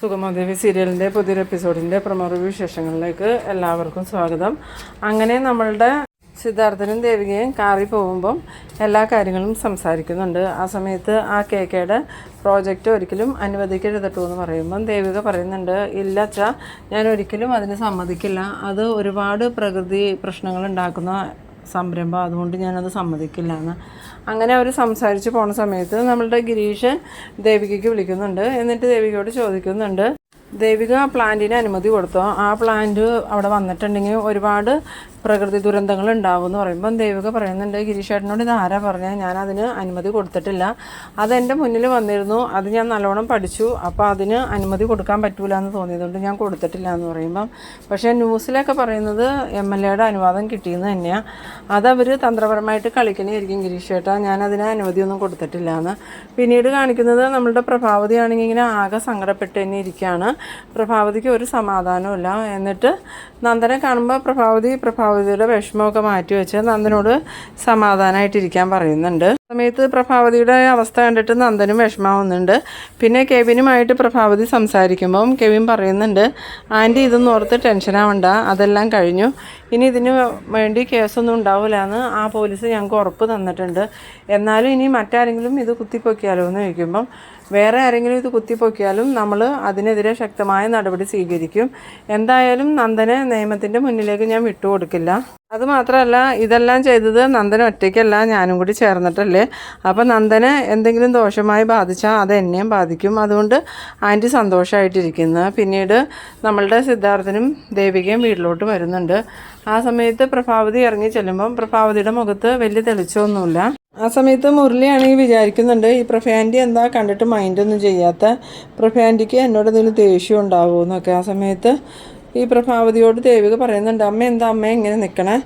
സുഗമദേവി സീരിയലിന്റെ പുതിയൊരു എപ്പിസോഡിന്റെ പ്രമോ വിശേഷങ്ങളിലേക്ക് എല്ലാവർക്കും സ്വാഗതം. അങ്ങനെ നമ്മളുടെ സിദ്ധാർത്ഥനും ദേവികയും കാറി പോകുമ്പം എല്ലാ കാര്യങ്ങളും സംസാരിക്കുന്നുണ്ട്. ആ സമയത്ത് ആ കെ കെയുടെ പ്രോജക്റ്റ് ഒരിക്കലും അനുവദിക്കരുതട്ടോ എന്ന് പറയുമ്പം ദേവിക പറയുന്നുണ്ട് ഇല്ല അച്ഛാ ഞാൻ ഒരിക്കലും അതിന് സമ്മതിക്കില്ല. അത് ഒരുപാട് പ്രകൃതി പ്രശ്നങ്ങൾ ഉണ്ടാക്കുന്ന സംരംഭം. അതുകൊണ്ട് ഞാനത് സമ്മതിക്കില്ല എന്ന്. അങ്ങനെ അവർ സംസാരിച്ച് പോണ സമയത്ത് നമ്മളുടെ ഗിരീഷ് ദേവികയ്ക്ക് വിളിക്കുന്നുണ്ട്. എന്നിട്ട് ദേവികയോട് ചോദിക്കുന്നുണ്ട് ദേവിക പ്ലാന്റിന് അനുമതി കൊടുത്തോ? ആ പ്ലാന്റ് അവിടെ വന്നിട്ടുണ്ടെങ്കിൽ ഒരുപാട് പ്രകൃതി ദുരന്തങ്ങൾ ഉണ്ടാവും എന്ന് പറയുമ്പം ദേവിക പറയുന്നുണ്ട് ഗിരീഷേട്ടനോട് ഇത് ആരാ പറഞ്ഞത് ഞാൻ അതിന് അനുമതി കൊടുത്തിട്ടില്ല. അത് അതെന്റെ മുന്നിൽ വന്നിരുന്നു. അത് ഞാൻ നല്ലോണം പഠിച്ചു. അപ്പോൾ അതിന് അനുമതി കൊടുക്കാൻ പറ്റൂല എന്ന് തോന്നിയതുകൊണ്ട് ഞാൻ കൊടുത്തിട്ടില്ല എന്ന് പറയുമ്പം. പക്ഷേ ന്യൂസിലൊക്കെ പറയുന്നത് എം എൽ എയുടെ അനുവാദം കിട്ടിയെന്ന് തന്നെയാണ് അതവർ തന്ത്രപരമായിട്ട് കളിക്കണേയിരിക്കും ഗിരീഷ് ചേട്ടാ ഞാൻ അതിന് അനുമതിയൊന്നും കൊടുത്തിട്ടില്ല എന്ന്. പിന്നീട് കാണിക്കുന്നത് നമ്മളുടെ പ്രഭാവതി ആണെങ്കിൽ ഇങ്ങനെ ആകെ സങ്കടപ്പെട്ട് തന്നെ ഇരിക്കുകയാണ്. പ്രഭാവതിക്ക് ഒരു സമാധാനമില്ല എന്നിട്ട് നന്ദനെ കാണുമ്പോൾ പ്രഭാവതി പ്രഭാവതിയുടെ വിഷമമൊക്കെ മാറ്റി വെച്ച് നന്ദനോട് സമാധാനമായിട്ടിരിക്കാൻ പറയുന്നുണ്ട്. സമയത്ത് പ്രഭാവതിയുടെ അവസ്ഥ കണ്ടിട്ട് നന്ദനും വിഷമാവുന്നുണ്ട് പിന്നെ കെവിനുമായിട്ട് പ്രഭാവതി സംസാരിക്കുമ്പം കെവിൻ പറയുന്നുണ്ട് ആന്റി ഇതൊന്നും ഓർത്ത് ടെൻഷനാവണ്ട അതെല്ലാം കഴിഞ്ഞു. ഇനി ഇതിന് വേണ്ടി കേസൊന്നും ഉണ്ടാവില്ല എന്ന് ആ പോലീസ് ഞങ്ങൾക്ക് ഉറപ്പ് തന്നിട്ടുണ്ട്. എന്നാലും ഇനി മറ്റാരെങ്കിലും ഇത് കുത്തിപ്പൊക്കിയാലോ എന്ന് ചോദിക്കുമ്പം വേറെ ആരെങ്കിലും ഇത് കുത്തിപ്പൊക്കിയാലും നമ്മൾ അതിനെതിരെ ശക്തമായ നടപടി സ്വീകരിക്കും. എന്തായാലും നന്ദനെ നിയമത്തിന്റെ മുന്നിലേക്ക് ഞാൻ വിട്ടുകൊടുക്കില്ല. അതുമാത്രമല്ല ഇതെല്ലാം ചെയ്തത് നന്ദന ഒറ്റയ്ക്കല്ല ഞാനും കൂടി ചേർന്നിട്ടല്ലേ? അപ്പം നന്ദനെ എന്തെങ്കിലും ദോഷമായി ബാധിച്ചാൽ അത് എന്നെയും ബാധിക്കും. അതുകൊണ്ട് ആന്റി സന്തോഷമായിട്ടിരിക്കുന്നു പിന്നീട് നമ്മളുടെ സിദ്ധാർത്ഥനും ദേവികയും വീട്ടിലോട്ട് വരുന്നുണ്ട്. ആ സമയത്ത് പ്രഭാവതി ഇറങ്ങി ചെല്ലുമ്പം പ്രഭാവതിയുടെ മുഖത്ത് വലിയ തെളിച്ചമൊന്നുമില്ല. ആ സമയത്ത് മുരളിയാണെങ്കിൽ വിചാരിക്കുന്നുണ്ട് ഈ പ്രഫാന്റി എന്താ കണ്ടിട്ട് മൈൻഡൊന്നും ചെയ്യാത്ത? പ്രഫാന്റിക്ക് എന്നോട് എന്തെങ്കിലും ദേഷ്യം ഉണ്ടാവുമോ എന്നൊക്കെ. ആ സമയത്ത് ഈ പ്രഭാവതിയോട് ദേവിക പറയുന്നുണ്ട് അമ്മ എന്താ അമ്മ ഇങ്ങനെ നിൽക്കണേ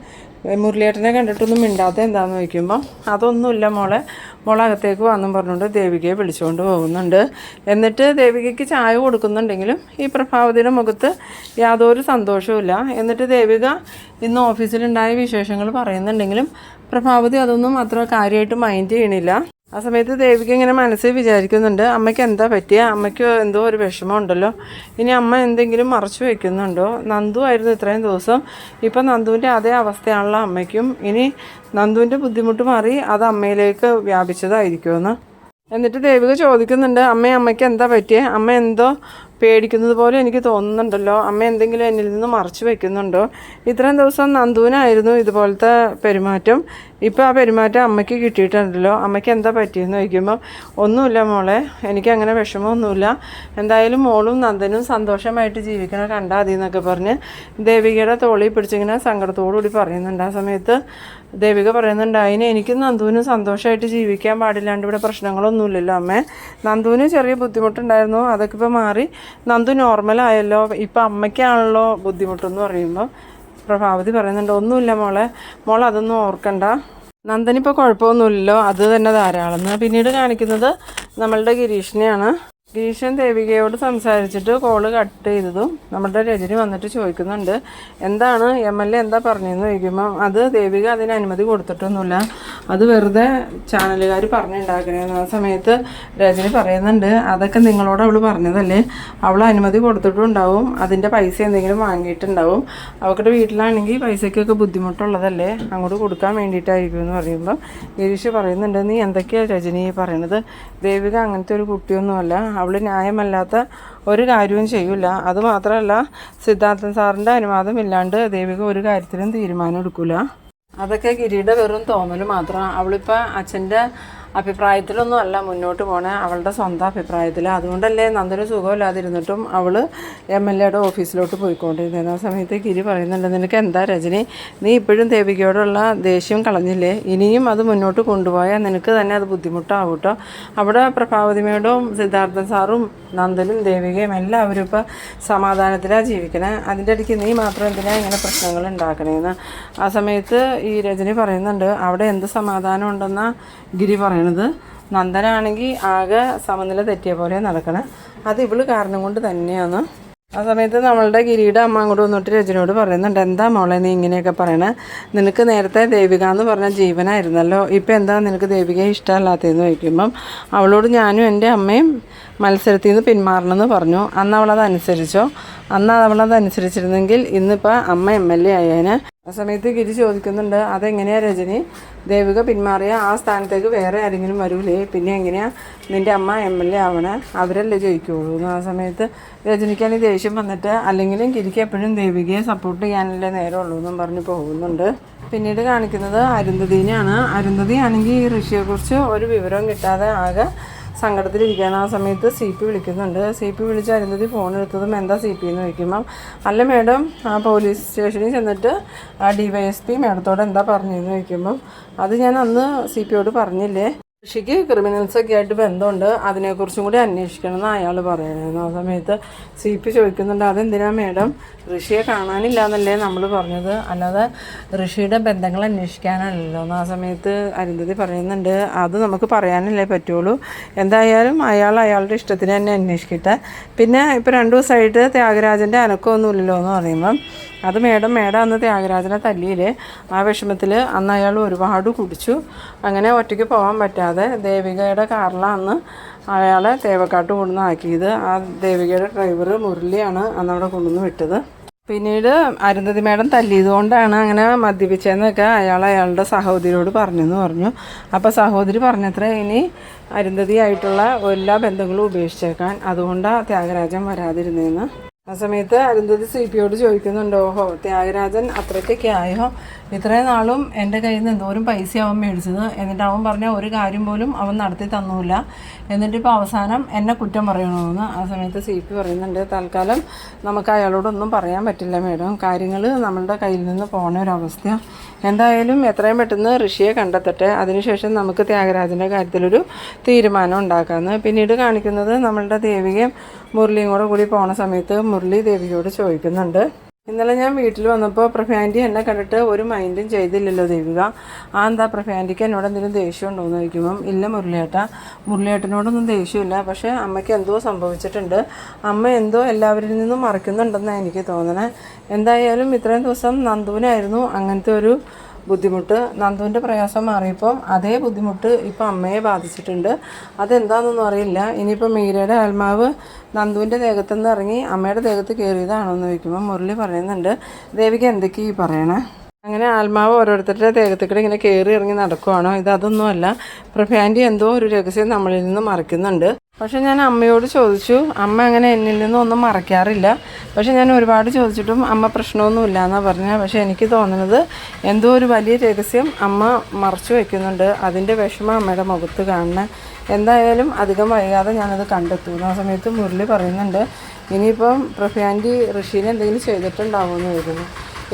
മുരളിയേട്ടനെ കണ്ടിട്ടൊന്നും മിണ്ടാത്ത എന്താണെന്ന് ചോദിക്കുമ്പോൾ അതൊന്നുമില്ല മോളെ മോളകത്തേക്ക് വന്നും പറഞ്ഞുകൊണ്ട് ദേവികയെ വിളിച്ചുകൊണ്ട് പോകുന്നുണ്ട്. എന്നിട്ട് ദേവികയ്ക്ക് ചായ കൊടുക്കുന്നുണ്ടെങ്കിലും ഈ പ്രഭാവതിയുടെ മുഖത്ത് യാതൊരു സന്തോഷവുമില്ല. എന്നിട്ട് ദേവിക ഇന്ന് ഓഫീസിലുണ്ടായ വിശേഷങ്ങൾ പറയുന്നുണ്ടെങ്കിലും പ്രഭാവതി അതൊന്നും അത്ര കാര്യമായിട്ട് മൈൻഡ് ചെയ്യണില്ല. ആ സമയത്ത് ദേവിക ഇങ്ങനെ മനസ്സിൽ വിചാരിക്കുന്നുണ്ട് അമ്മയ്ക്ക് എന്താ പറ്റിയ? അമ്മയ്ക്ക് എന്തോ ഒരു വിഷമം ഉണ്ടല്ലോ ഇനി അമ്മ എന്തെങ്കിലും മറച്ചു വെക്കുന്നുണ്ടോ? നന്ദു ആയിരുന്നു ഇത്രയും ദിവസം. ഇപ്പം നന്ദുവിന്റെ അതേ അവസ്ഥയാണല്ലോ അമ്മയ്ക്കും. ഇനി നന്ദുവിന്റെ ബുദ്ധിമുട്ട് മാറി അത് അമ്മയിലേക്ക് വ്യാപിച്ചതായിരിക്കുമെന്ന്. എന്നിട്ട് ദേവിക ചോദിക്കുന്നുണ്ട് അമ്മ അമ്മയ്ക്ക് എന്താ പറ്റിയേ? അമ്മ എന്തോ പേടിക്കുന്നത് പോലെ എനിക്ക് തോന്നുന്നുണ്ടല്ലോ. അമ്മ എന്തെങ്കിലും എന്നിൽ നിന്ന് മറച്ചു വെക്കുന്നുണ്ടോ? ഇത്രയും ദിവസം നന്ദുവിനായിരുന്നു ഇതുപോലത്തെ പെരുമാറ്റം. ഇപ്പോൾ ആ പെരുമാറ്റം അമ്മയ്ക്ക് കിട്ടിയിട്ടുണ്ടല്ലോ. അമ്മയ്ക്ക് എന്താ പറ്റിയെന്ന് ചോദിക്കുമ്പോൾ ഒന്നുമില്ല മോളെ എനിക്ക് അങ്ങനെ വിഷമമൊന്നുമില്ല. എന്തായാലും മോളും നന്ദനും സന്തോഷമായിട്ട് ജീവിക്കണം കണ്ടാൽ മതി എന്നൊക്കെ പറഞ്ഞ് ദേവികയുടെ തോളി പിടിച്ചിങ്ങനെ സങ്കടത്തോടുകൂടി പറയുന്നുണ്ട് ആ സമയത്ത്. ദേവിക പറയുന്നുണ്ട് അതിന് എനിക്കും നന്ദുവിനും സന്തോഷമായിട്ട് ജീവിക്കാൻ പാടില്ലാണ്ട് ഇവിടെ പ്രശ്നങ്ങളൊന്നുമില്ലല്ലോ അമ്മ. നന്ദുവിന് ചെറിയ ബുദ്ധിമുട്ടുണ്ടായിരുന്നു അതൊക്കെ ഇപ്പോൾ മാറി. നന്ദു നോർമലായല്ലോ ഇപ്പം അമ്മയ്ക്കാണല്ലോ ബുദ്ധിമുട്ടെന്ന് പറയുമ്പോൾ പ്രഭാവതി പറയുന്നുണ്ട് ഒന്നുമില്ല മോളെ മോൾ അതൊന്നും ഓർക്കണ്ട. നന്ദനിപ്പോൾ കുഴപ്പമൊന്നുമില്ലല്ലോ അത് തന്നെ ധാരാളം. പിന്നീട് കാണിക്കുന്നത് നമ്മളുടെ ഗിരീഷിനെയാണ്. ഗിരീഷൻ ദേവികയോട് സംസാരിച്ചിട്ട് കോൾ കട്ട് ചെയ്തതും നമ്മുടെ രജനി വന്നിട്ട് ചോദിക്കുന്നുണ്ട്. എന്താണ്? എം എൽ എ എന്താ പറഞ്ഞതെന്ന് ചോദിക്കുമ്പോൾ അത് ദേവിക അതിന് അനുമതി കൊടുത്തിട്ടൊന്നുമില്ല. അത് വെറുതെ ചാനലുകാർ പറഞ്ഞുണ്ടാക്കണേന്ന്. ആ സമയത്ത് രജനി പറയുന്നുണ്ട് അതൊക്കെ നിങ്ങളോട് അവൾ പറഞ്ഞതല്ലേ? അവൾ അനുമതി കൊടുത്തിട്ടുണ്ടാവും. അതിന്റെ പൈസ എന്തെങ്കിലും വാങ്ങിയിട്ടുണ്ടാവും. അവരുടെ വീട്ടിലാണെങ്കിൽ പൈസയ്ക്കൊക്കെ ബുദ്ധിമുട്ടുള്ളതല്ലേ? അങ്ങോട്ട് കൊടുക്കാൻ വേണ്ടിയിട്ടായിരിക്കും എന്ന് പറയുമ്പോൾ ഗിരീഷ് പറയുന്നുണ്ട് നീ എന്തൊക്കെയാണ് രജനി പറയണത്? ദേവിക അങ്ങനത്തെ ഒരു കുട്ടിയൊന്നുമല്ല. അവൾ ന്യായമല്ലാത്ത ഒരു കാര്യവും ചെയ്യില്ല അതുമാത്രമല്ല സിദ്ധാർത്ഥൻ സാറിന്റെ അനുവാദം ഇല്ലാണ്ട് ദേവിക ഒരു കാര്യത്തിലും തീരുമാനം എടുക്കില്ല അതൊക്കെ ഗിരിയുടെ വെറും തോന്നൽ മാത്രം. അവളിപ്പോൾ അച്ഛന്റെ അഭിപ്രായത്തിലൊന്നും അല്ല മുന്നോട്ട് പോണേ. അവളുടെ സ്വന്തം അഭിപ്രായത്തിൽ അതുകൊണ്ടല്ലേ നന്ദന് സുഖമില്ലാതിരുന്നിട്ടും അവൾ എം എൽ എയുടെ ഓഫീസിലോട്ട് പോയിക്കൊണ്ടിരുന്നത്. ആ സമയത്ത് ഗിരി പറയുന്നുണ്ട് നിനക്ക് എന്താ രജനി? നീ ഇപ്പോഴും ദേവികയോടുള്ള ദേഷ്യം കളഞ്ഞില്ലേ? ഇനിയും അത് മുന്നോട്ട് കൊണ്ടുപോയാൽ നിനക്ക് തന്നെ അത് ബുദ്ധിമുട്ടാവും കേട്ടോ അവിടെ പ്രഭാവതിമയോടും സിദ്ധാർത്ഥൻ സാറും നന്ദനും ദേവികയും എല്ലാവരും ഇപ്പോൾ സമാധാനത്തിലാണ് ജീവിക്കണേ. അതിന്റെ ഇടയ്ക്ക് നീ മാത്രം എന്തിനാ ഇങ്ങനെ പ്രശ്നങ്ങൾ ഉണ്ടാക്കണേന്ന്? ആ സമയത്ത് ഈ രജനി പറയുന്നുണ്ട് അവിടെ എന്ത് സമാധാനം ഉണ്ടെന്നാണ് ഗിരി പറയണത്. നന്ദനാണെങ്കിൽ ആകെ സമനില തെറ്റിയ പോലെ നടക്കണേ. അത് ഇവൾ കാരണം കൊണ്ട് തന്നെയാണ് ആ സമയത്ത് നമ്മളുടെ ഗിരിയുടെ അമ്മ അങ്ങോട്ട് വന്നിട്ട് രജനോട് പറയുന്നുണ്ട് എന്താ മോളെ നീ ഇങ്ങനെയൊക്കെ പറയണ? നിനക്ക് നേരത്തെ ദേവിക എന്ന് പറഞ്ഞ ജീവനായിരുന്നല്ലോ. ഇപ്പം എന്താ നിനക്ക് ദേവികയെ ഇഷ്ടമല്ലാത്തതെന്ന് ചോദിക്കുമ്പം അവളോട് ഞാനും എന്റെ അമ്മയും മത്സരത്തിൽ നിന്ന് പിന്മാറണമെന്ന് പറഞ്ഞു. അന്ന് അവളതനുസരിച്ചോ അന്ന് അവളതനുസരിച്ചിരുന്നെങ്കിൽ ഇന്നിപ്പോൾ അമ്മ എം എൽ എ ആയേനെ. ആ സമയത്ത് ഗിരി ചോദിക്കുന്നുണ്ട് അതെങ്ങനെയാ രജനി? ദേവിക പിന്മാറിയ ആ സ്ഥാനത്തേക്ക് വേറെ ആരെങ്കിലും വരൂലേ? പിന്നെ എങ്ങനെയാ നിന്റെ അമ്മ എം എൽ എ ആവണേ? അവരല്ലേ ജയിക്കുള്ളൂ. എന്ന് ആ സമയത്ത് രജനിക്കാണെങ്കിൽ ദേഷ്യം വന്നിട്ട് അല്ലെങ്കിലും ഗിരിക്ക് എപ്പോഴും ദേവികയെ സപ്പോർട്ട് ചെയ്യാനല്ലേ നേരമുള്ളൂ എന്നും പറഞ്ഞ് പോകുന്നുണ്ട്. പിന്നീട് കാണിക്കുന്നത് അരുന്ധതിനെയാണ്. അരുന്ധതി ആണെങ്കിൽ ഈ ഋഷിയെക്കുറിച്ച് ഒരു വിവരവും കിട്ടാതെ ആകെ സങ്കടത്തിലിരിക്കുകയാണ്. ആ സമയത്ത് സി പി വിളിക്കുന്നുണ്ട്. സി പി വിളിച്ച് അരുന്ധതി ഫോൺ എടുത്തതും എന്താ സി പി എന്ന് ചോദിക്കുമ്പം അല്ല മേഡം ആ പോലീസ് സ്റ്റേഷനിൽ ചെന്നിട്ട് ആ ഡി വൈ എസ് പി മേഡത്തോട് എന്താ പറഞ്ഞതെന്ന് ചോദിക്കുമ്പം അത് ഞാൻ അന്ന് സി പിയോട് പറഞ്ഞില്ലേ? ഋഷിക്ക് ക്രിമിനൽസൊക്കെ ആയിട്ട് ബന്ധമുണ്ട്. അതിനെക്കുറിച്ചും കൂടി അന്വേഷിക്കണം എന്ന് അയാൾ പറയണമായിരുന്നു ആ സമയത്ത് സി പി ചോദിക്കുന്നുണ്ട് അതെന്തിനാ മേഡം? ഋഷിയെ കാണാനില്ല എന്നല്ലേ നമ്മൾ പറഞ്ഞത്? അല്ലാതെ ഋഷിയുടെ ബന്ധങ്ങൾ അന്വേഷിക്കാനല്ലല്ലോ എന്ന് ആ സമയത്ത് അരുന്ധതി പറയുന്നുണ്ട് അത് നമുക്ക് പറയാനല്ലേ പറ്റുള്ളൂ. എന്തായാലും അയാൾ അയാളുടെ ഇഷ്ടത്തിന് തന്നെ അന്വേഷിക്കട്ടെ. പിന്നെ ഇപ്പോൾ രണ്ട് ദിവസമായിട്ട് ത്യാഗരാജന്റെ അനക്കമൊന്നുമില്ലല്ലോ എന്ന് പറയുമ്പം അത് മേഡം മേഡം അന്ന് ത്യാഗരാജനെ തല്ലിയില്ലേ ആ വിഷമത്തിൽ അന്ന് അയാൾ ഒരുപാട് കുടിച്ചു. അങ്ങനെ ഒറ്റയ്ക്ക് പോകാൻ പറ്റാതെ ദേവികയുടെ കാറിലാണ് അയാളെ തേവക്കാട്ട് കൊണ്ടുവന്ന് ആക്കിയത്. ആ ദേവികയുടെ ഡ്രൈവർ മുരളിയാണ് അന്ന് അവിടെ കൊണ്ടുവന്ന് വിട്ടത്. പിന്നീട് അരുന്ധതി മേഡം തല്ലിയതുകൊണ്ടാണ് അങ്ങനെ മദ്യപിച്ചതെന്നൊക്കെ അയാൾ അയാളുടെ സഹോദരിയോട് പറഞ്ഞെന്ന് പറഞ്ഞു. അപ്പോൾ സഹോദരി പറഞ്ഞത്ര ഇനി അരുന്ധതിയായിട്ടുള്ള എല്ലാ ബന്ധങ്ങളും ഉപേക്ഷിച്ചേക്കാൻ അതുകൊണ്ടാണ് ത്യാഗരാജൻ വരാതിരുന്നതെന്ന് ആ സമയത്ത് അരുന്ധതി സി പിയോട് ചോദിക്കുന്നുണ്ടോ ഓഹോ ത്യാഗരാജൻ അത്രയ്ക്കൊക്കെ ആയോ? ഇത്രയും നാളും എന്റെ കയ്യിൽ നിന്ന് എന്തോരം പൈസ അവൻ മേടിച്ചത്? എന്നിട്ട് അവൻ പറഞ്ഞ ഒരു കാര്യം പോലും അവൻ നടത്തി തന്നില്ല എന്നിട്ട് ഇപ്പോൾ അവസാനം എന്നെ കുറ്റം പറയണമെന്ന് ആ സമയത്ത് സി പി പറയുന്നുണ്ട്. തൽക്കാലം നമുക്ക് അയാളോടൊന്നും പറയാൻ പറ്റില്ല മേഡം. കാര്യങ്ങൾ നമ്മളുടെ കയ്യിൽ നിന്ന് പോണ ഒരവസ്ഥ എന്തായാലും എത്രയും പെട്ടെന്ന് ഋഷിയെ കണ്ടെത്തട്ടെ. അതിനുശേഷം നമുക്ക് ത്യാഗരാജന്റെ കാര്യത്തിലൊരു തീരുമാനം ഉണ്ടാക്കാമെന്ന് പിന്നീട് കാണിക്കുന്നത് നമ്മളുടെ ദേവികയും മുരളിയും കൂടെ കൂടി പോണ സമയത്ത് മുരളി ദേവിയോട് ചോദിക്കുന്നുണ്ട്. ഇന്നലെ ഞാൻ വീട്ടിൽ വന്നപ്പോൾ പ്രഫാന്റി എന്നെ കണ്ടിട്ട് ഒരു മൈൻഡും ചെയ്തില്ലല്ലോ ദേവിക. ആ എന്താ പ്രഫാന്റിക്ക് എന്നോട് എന്തെങ്കിലും ദേഷ്യം ഉണ്ടോ എന്ന് ചോദിക്കുമ്പം ഇല്ല മുരളിയേട്ട. മുരളിയേട്ടനോടൊന്നും ദേഷ്യമില്ല. പക്ഷേ അമ്മയ്ക്ക് എന്തോ സംഭവിച്ചിട്ടുണ്ട്. അമ്മ എന്തോ എല്ലാവരിൽ നിന്നും മറക്കുന്നുണ്ടെന്നാണ് എനിക്ക് തോന്നണേ. എന്തായാലും ഇത്രയും ദിവസം നന്ദുവിനായിരുന്നു. അങ്ങനത്തെ ഒരു ബുദ്ധിമുട്ട്. നന്ദുവിന്റെ പ്രയാസം മാറിയപ്പം അതേ ബുദ്ധിമുട്ട് ഇപ്പം അമ്മയെ ബാധിച്ചിട്ടുണ്ട്. അതെന്താണെന്നൊന്നും അറിയില്ല. ഇനിയിപ്പോൾ മീരയുടെ ആത്മാവ് നന്ദുവിന്റെ ദേഹത്തു നിന്ന് ഇറങ്ങി അമ്മയുടെ ദേഹത്ത് കയറിയതാണോ എന്ന് ചോദിക്കുമ്പോൾ മുരളി പറയുന്നുണ്ട്. ദേവിക്ക് എന്തൊക്കെയാണ് ഈ പറയണേ? അങ്ങനെ ആത്മാവ് ഓരോരുത്തരുടെ ദേഹത്തേക്കൂടെ ഇങ്ങനെ കയറി ഇറങ്ങി നടക്കുവാണോ? ഇത് അതൊന്നുമല്ല പ്രഭാന്റെ എന്തോ ഒരു രഹസ്യം നമ്മളിൽ നിന്ന് മറക്കുന്നുണ്ട്. പക്ഷെ ഞാൻ അമ്മയോട് ചോദിച്ചു അമ്മ അങ്ങനെ എന്നിൽ നിന്നും ഒന്നും മറയ്ക്കാറില്ല പക്ഷെ ഞാൻ ഒരുപാട് ചോദിച്ചിട്ടും അമ്മ പ്രശ്നമൊന്നുമില്ല എന്നാണ് പറഞ്ഞത്. പക്ഷെ എനിക്ക് തോന്നുന്നത് എന്തോ ഒരു വലിയ രഹസ്യം അമ്മ മറച്ചു വയ്ക്കുന്നുണ്ട് അതിന്റെ വിഷമം അമ്മയുടെ മുഖത്ത് കാണുന്നത് എന്തായാലും അധികം വൈകാതെ ഞാനത് കണ്ടെത്തും. ആ സമയത്ത് മുരളി പറയുന്നുണ്ട് ഇനിയിപ്പം പ്രഫാന്റി ഋഷീനെ എന്തെങ്കിലും ചെയ്തിട്ടുണ്ടാവുമെന്ന് കരുതുന്നു.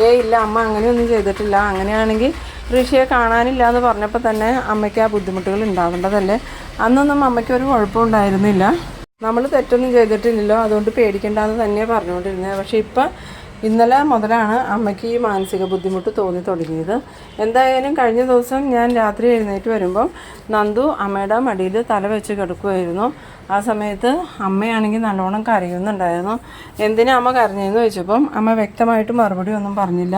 ഏ ഇല്ല അമ്മ അങ്ങനെയൊന്നും ചെയ്തിട്ടില്ല. അങ്ങനെയാണെങ്കിൽ ഋഷിയെ കാണാനില്ല എന്ന് പറഞ്ഞപ്പോൾ തന്നെ അമ്മയ്ക്ക് ആ ബുദ്ധിമുട്ടുകൾ ഉണ്ടാവേണ്ടതല്ലേ? അന്നൊന്നും അമ്മയ്ക്ക് ഒരു കുഴപ്പമുണ്ടായിരുന്നില്ല. നമ്മൾ തെറ്റൊന്നും ചെയ്തിട്ടില്ലല്ലോ അതുകൊണ്ട് പേടിക്കേണ്ടെന്ന് തന്നെയാണ് പറഞ്ഞുകൊണ്ടിരുന്നത്. പക്ഷേ ഇപ്പം ഇന്നലെ മുതലാണ് അമ്മയ്ക്ക് ഈ മാനസിക ബുദ്ധിമുട്ട് തോന്നി തുടങ്ങിയത്. എന്തായാലും കഴിഞ്ഞ ദിവസം ഞാൻ രാത്രി എഴുന്നേറ്റ് വരുമ്പം നന്ദു അമ്മയുടെ മടിയിൽ തല വെച്ച് കിടക്കുമായിരുന്നു ആ സമയത്ത് അമ്മയാണെങ്കിൽ നല്ലോണം കരയുന്നുണ്ടായിരുന്നു. എന്തിനാ അമ്മ കരഞ്ഞതെന്ന് ചോദിച്ചപ്പം അമ്മ വ്യക്തമായിട്ട് മറുപടി ഒന്നും പറഞ്ഞില്ല.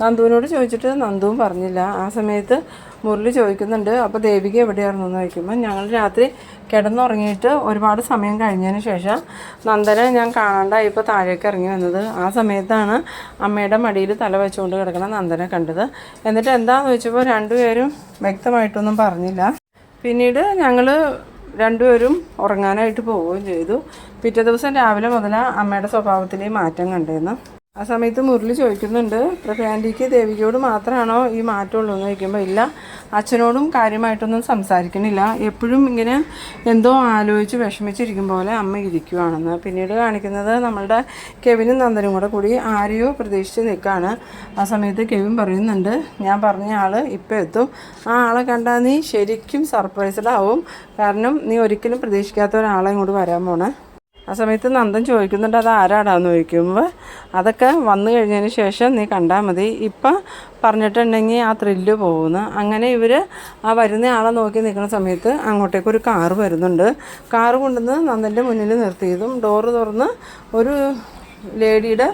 നന്ദുവിനോട് ചോദിച്ചിട്ട് നന്ദുവും പറഞ്ഞില്ല. ആ സമയത്ത് മുരളി ചോദിക്കുന്നുണ്ട് അപ്പോൾ ദേവിക എവിടെയായിരുന്നു? എന്ന് ചോദിക്കുമ്പോൾ ഞങ്ങൾ രാത്രി കിടന്നുറങ്ങിയിട്ട് ഒരുപാട് സമയം കഴിഞ്ഞതിന് ശേഷം നന്ദനെ ഞാൻ കാണാണ്ടായപ്പോൾ താഴേക്ക് ഇറങ്ങി വന്നത്. ആ സമയത്താണ് അമ്മയുടെ മടിയിൽ തല വെച്ചുകൊണ്ട് കിടക്കുന്ന നന്ദനെ കണ്ടത്. എന്നിട്ട് എന്താണെന്ന് ചോദിച്ചപ്പോൾ രണ്ടുപേരും വ്യക്തമായിട്ടൊന്നും പറഞ്ഞില്ല. പിന്നീട് ഞങ്ങൾ രണ്ടുപേരും ഉറങ്ങാനായിട്ട് പോവുകയും ചെയ്തു. പിറ്റേ ദിവസം രാവിലെ മുതൽ അമ്മയുടെ സ്വഭാവത്തിൽ മാറ്റം കണ്ടിരുന്നു ആ സമയത്ത് മുരളി ചോദിക്കുന്നുണ്ട് പ്രഭയാന്റിക്ക് ദേവികയോട് മാത്രമാണോ ഈ മാറ്റമുള്ളൂ? എന്ന് ചോദിക്കുമ്പോൾ ഇല്ല അച്ഛനോടും കാര്യമായിട്ടൊന്നും സംസാരിക്കണില്ല എപ്പോഴും ഇങ്ങനെ എന്തോ ആലോചിച്ച് വിഷമിച്ചിരിക്കും പോലെ അമ്മ ഇരിക്കുവാണെന്ന്. പിന്നീട് കാണിക്കുന്നത് നമ്മളുടെ കെവിനും നന്ദനും കൂടെ കൂടി ആരെയോ പ്രതീക്ഷിച്ച് നിൽക്കുകയാണ് ആ സമയത്ത് കെവിൻ പറയുന്നുണ്ട് ഞാൻ പറഞ്ഞ ആൾ ഇപ്പോൾ എത്തും. ആ ആളെ കണ്ടാൽ നീ ശരിക്കും സർപ്രൈസ്ഡ് ആവും. കാരണം നീ ഒരിക്കലും പ്രതീക്ഷിക്കാത്ത ഒരാളെ ഇങ്ങോട്ട് വരാൻ പോണേ. ആ സമയത്ത് നന്ദൻ ചോദിക്കുന്നുണ്ട് അത് ആരാടാന്ന് ചോദിക്കുമ്പോൾ അതൊക്കെ വന്നു കഴിഞ്ഞതിന് ശേഷം നീ കണ്ടാൽ മതി. ഇപ്പം പറഞ്ഞിട്ടുണ്ടെങ്കിൽ ആ ത്രില്ല് പോകുന്നു. അങ്ങനെ ഇവർ ആ വരുന്ന ആളെ നോക്കി നിൽക്കുന്ന സമയത്ത് അങ്ങോട്ടേക്ക് ഒരു കാറ് വരുന്നുണ്ട്. കാറ് കൊണ്ടുവന്ന് നന്ദന്റെ മുന്നിൽ നിർത്തിയതും ഡോറ് തുറന്ന് ഒരു ലേഡിയുടെ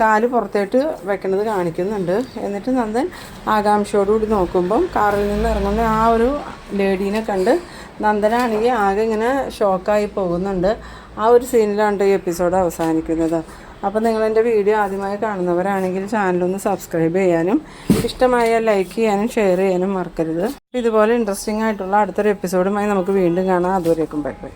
കാൽ പുറത്തേട്ട് വെക്കുന്നത് കാണിക്കുന്നുണ്ട്. എന്നിട്ട് നന്ദൻ ആകാംക്ഷയോടുകൂടി നോക്കുമ്പം കാറിൽ നിന്ന് ഇറങ്ങുന്ന ആ ഒരു ലേഡീനെ കണ്ട് നന്ദനാണെങ്കിൽ ആകെ ഇങ്ങനെ ഷോക്കായി പോകുന്നുണ്ട്. ആ ഒരു സീനിലാണ് ഈ എപ്പിസോഡ് അവസാനിക്കുന്നത്. അപ്പോൾ നിങ്ങൾ എന്റെ വീഡിയോ ആദ്യമായി കാണുന്നവരാണെങ്കിൽ ചാനലൊന്ന് സബ്സ്ക്രൈബ് ചെയ്യാനും ഇഷ്ടമായ ലൈക്ക് ചെയ്യാനും ഷെയർ ചെയ്യാനും മറക്കരുത്. ഇതുപോലെ ഇൻട്രസ്റ്റിംഗ് ആയിട്ടുള്ള അടുത്തൊരു എപ്പിസോഡുമായി നമുക്ക് വീണ്ടും കാണാം. അതുവരേക്കും ബൈ ബൈ